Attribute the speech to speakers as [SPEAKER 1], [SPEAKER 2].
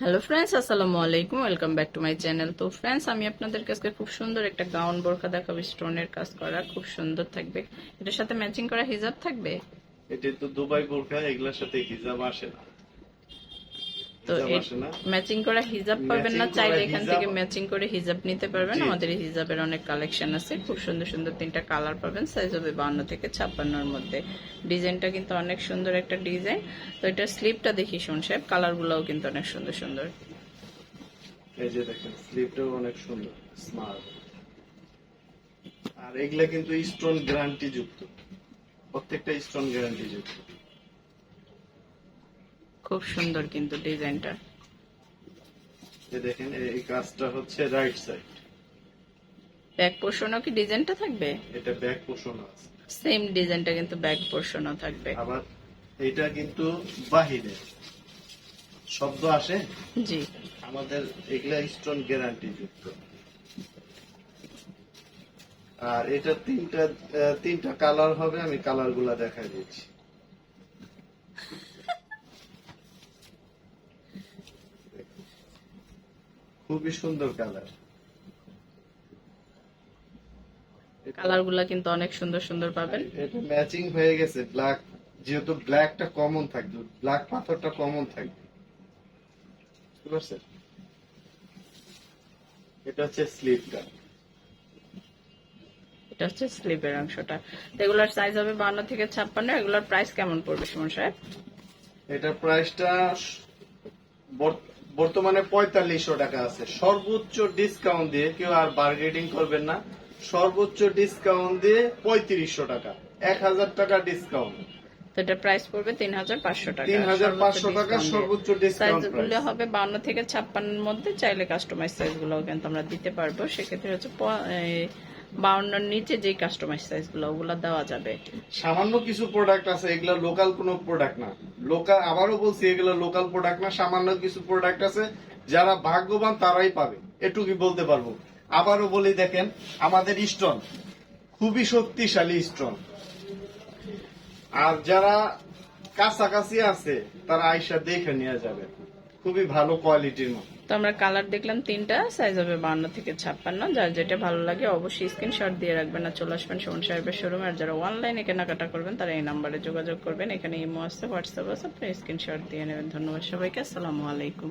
[SPEAKER 1] Hello friends আসসালামু আলাইকুম welcome back to my channel তো ফ্রেন্ডস আমি আপনাদের কাছে খুব সুন্দর একটা গাউন বোরখা দেখাবো স্টোনের কাজ করা। খুব সুন্দর থাকবে। এটার সাথে ম্যাচিং করা হিজাব থাকবে?
[SPEAKER 2] এটা তো দুবাই বোরখা, এগুলোর সাথে হিজাব আসে না।
[SPEAKER 1] তো ম্যাচিং করা হিজাব পাবেন না চাইলে এখান থেকে ম্যাচিং করে হিজাব নিতে পারবেন। আমাদের হিজাবের অনেক কালেকশন আছে। খুব সুন্দর সুন্দর তিনটা কালার পাবেন। সাইজ হবে বাউন্ন থেকে ছাপ্পান্নর মধ্যে। ডিজাইনটা কিন্তু অনেক সুন্দর একটা ডিজাইন তো এটা স্লিপটা দেখি শুন সাহেব। কালার গুলাও কিন্তু অনেক সুন্দর সুন্দর।
[SPEAKER 2] এই যে দেখেন স্লিপটাও অনেক সুন্দর স্মার্ট আর এগুলা কিন্তু স্টোন গ্যারান্টি যুক্ত। প্রত্যেকটা স্টোন গ্যারান্টি যুক্ত।
[SPEAKER 1] খুব সুন্দর কিন্তু ডিজাইনটা।
[SPEAKER 2] দেখেন এই কাজটা হচ্ছে রাইট সাইড
[SPEAKER 1] ব্যাক পোর্শনও কি ডিজাইনটা থাকবে?
[SPEAKER 2] এটা ব্যাক পোষণ আছে।
[SPEAKER 1] সেম ডিজাইনটা কিন্তু ব্যাক পোর্শনও থাকবে।
[SPEAKER 2] আবার এটা কিন্তু বাহিরে। শব্দ আসে?
[SPEAKER 1] জি।
[SPEAKER 2] আমাদের এগুলা স্টোন গ্যারান্টি যুক্ত। আর এটা তিনটা তিনটা কালার হবে আমি কালারগুলা দেখা দিচ্ছি। খুবই সুন্দর কালার
[SPEAKER 1] কালারগুলা কিন্তু অনেক সুন্দর সুন্দর পাবেন।
[SPEAKER 2] এটা ম্যাচিং হয়ে গেছে ব্ল্যাক যেহেতু ব্ল্যাকটা কমন থাকবে ব্ল্যাক পাথরটা কমন থাকবে। বুঝতে পারছেন? এটা হচ্ছে স্লিপটা
[SPEAKER 1] এটা হচ্ছে স্লিপের অংশটা। এগুলার সাইজ হবে বান্ন থেকে ছাপ্পান্ন এগুলোর প্রাইস কেমন পড়বে সুমন সাহেব?
[SPEAKER 2] এটার প্রাইসটা বর্তমানে পঁয়তাল্লিশশো টাকা আছে। সর্বোচ্চ ডিসকাউন্ট দিয়ে কেউ আর বার্গেনিং করবেন না। সর্বোচ্চ ডিসকাউন্ট দিয়ে পঁয়ত্রিশশো টাকা। এক হাজার টাকা ডিসকাউন্ট
[SPEAKER 1] এটা প্রাইস পড়বে তিন হাজার পাঁচশো টাকা।
[SPEAKER 2] 3,500 টাকা সর্বোচ্চ discount
[SPEAKER 1] গুলো হবে বান্ন থেকে ছাপ্পান্নের মধ্যে। চাইলে কাস্টমাইজ সাইজগুলো কিন্তু আমরা দিতে পারব। সেক্ষেত্রে হচ্ছে বাউন্নর নিচে যেই কাস্টমাইজ সাইজগুলো, ওগুলো দেওয়া যাবে।
[SPEAKER 2] সামান্য কিছু প্রোডাক্ট আছে, এগুলো লোকাল কোনো প্রোডাক্ট না। লোকাল আবারও বলছি, এগুলো লোকাল প্রোডাক্ট না, সামান্য কিছু প্রোডাক্ট আছে, যারা ভাগ্যবান তারাই পাবে। এটুকুই বলতে পারব। আবারও বলি, দেখেন, আমাদের স্টোন খুবই শক্তিশালী স্টোন আর যারা কাছাকাছি আছে, তারা আইসা দেখে নিয়ে যাবে। খুবই ভালো কোয়ালিটির মধ্যে।
[SPEAKER 1] তো আমরা কালার দেখলাম তিনটা সাইজ হবে বান্ন থেকে ছাপ্পান্ন। যার যেটা ভালো লাগে অবশ্যই স্ক্রিনশট দিয়ে রাখবেন আর চলে আসবেন সুমন সাহেবের শোরুম আর যারা অনলাইনে কেনাকাটা করবেন, তারা এই নাম্বারে যোগাযোগ করবেন। এখানে ইমো আছে হোয়াটসঅ্যাপ আছে, আপনি স্ক্রিনশট দিয়ে নেবেন। ধন্যবাদ সবাইকে, আসসালামু আলাইকুম।